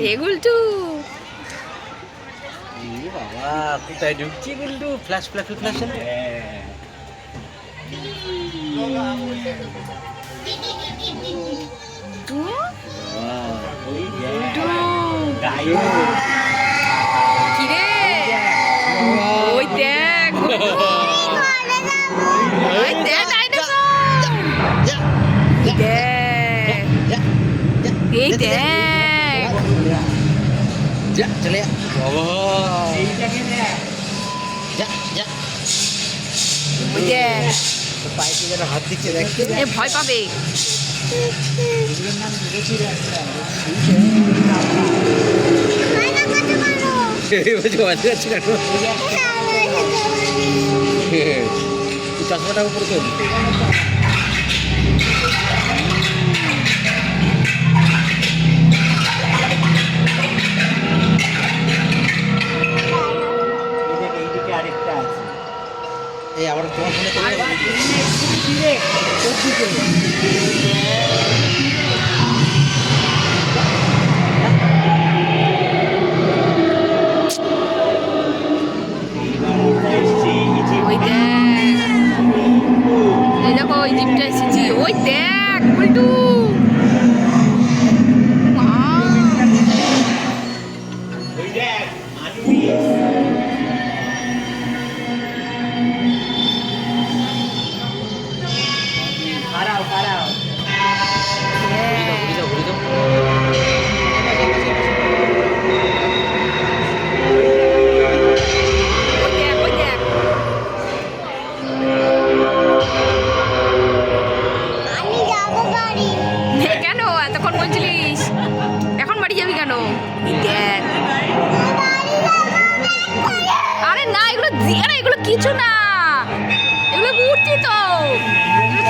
এ গুলটু এই বাবা কোথায় ঢুকছি গুল্ডু ফ্ল্যাশ ফ্ল্যাশ ফ্ল্যাশ টু কিরে ওই দেখ ওই দেখ ডাইনোসর দেখ এই দেখ যা চলে যা যা হাত দিচ্ছে দেখ ভয় পাবে। কেন তুই চশমাটা উপরে তোল এসেছি কিছু না। এগুলো মূর্তি তো।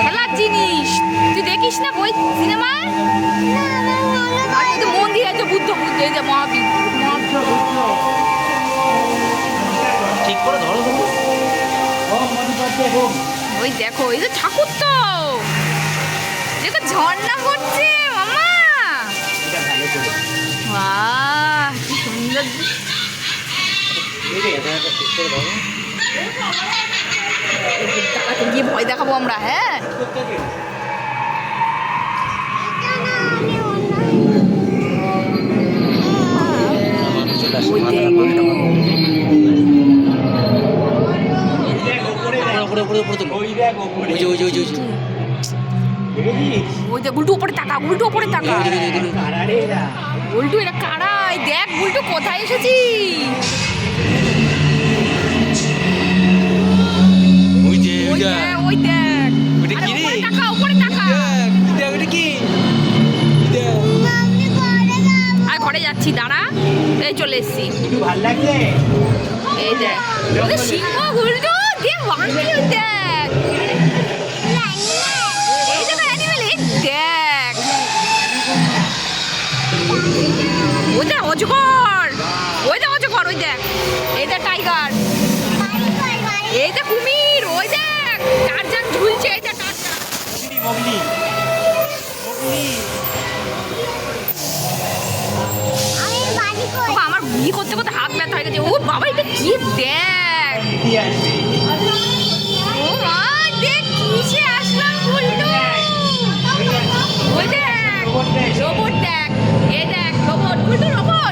খেলার জিনিস। তুই দেখিস না বই সিনেমায় মন্দির আছে বুদ্ধ বুদ্ধ এই যে মহাবীর ঠিক করে ধরো ওই দেখো এই যে ঠাকুর তো। দেখো ঝর্ণা পড়ছে মামা। বাহ কি সুন্দর টাকাতে গিয়ে ভয় দেখাবো আমরা হ্যাঁ? উল্টো উপরে তাকা উল্টো উপরে যে। উল্টু এটা কারা? দেখ উল্টো কোথায় এসেছি দাঁড়া। এই চলে এসেছি। এই দেখ। ওদের সিংহ উল্টো দেখ বাঙ্কি দেখ। দেখো অ্যানিমেল এই দেখ। ওই দেখ, অজগর। ওই দেখ, অজগর, ওই দেখ। এই দেখ টাইগার বাড়ি এই দেখ, কুমির, ওই দেখ। টারজান ঝুলছে, এই দেখ টারজান আমার করতে করতে হাত ব্যথা হয়ে গেছে ও বাবা এটা কি দেখ ও মা দেখ কিসে আসলাম উল্টো ওই দেখ রোবট দেখ এ দেখ রোবট উল্টো রোবট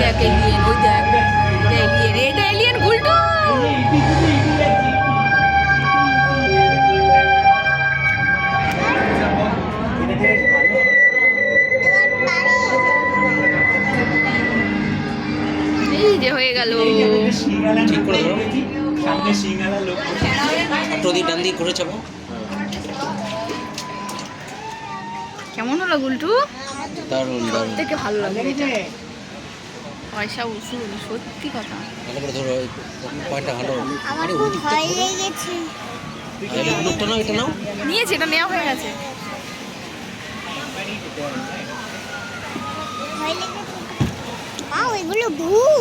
দেখ এলিয়েন ওই দেখ এলিয়েন এটা এলিয়েন গুলটু এবার বাড়ি এই যে হয়ে গেল। ঠিক করে ধরো। সামনে সিঙ্গালা লোক একটু ডান দিকে ঘুরে চাপো কেমন হলো গুলটু? দারুণ সব থেকে ভালো লাগে এটা। পয়সা উসুল সত্যি কথা। ভালো করে ধরো পয়েন্টটা ভালো। আমার খুব ভয়। লেগেছে লোকটা নাও এটা নাও। নিয়েছে এটা নেওয়া হয়ে গেছে। মা ওইগুলো ভূত।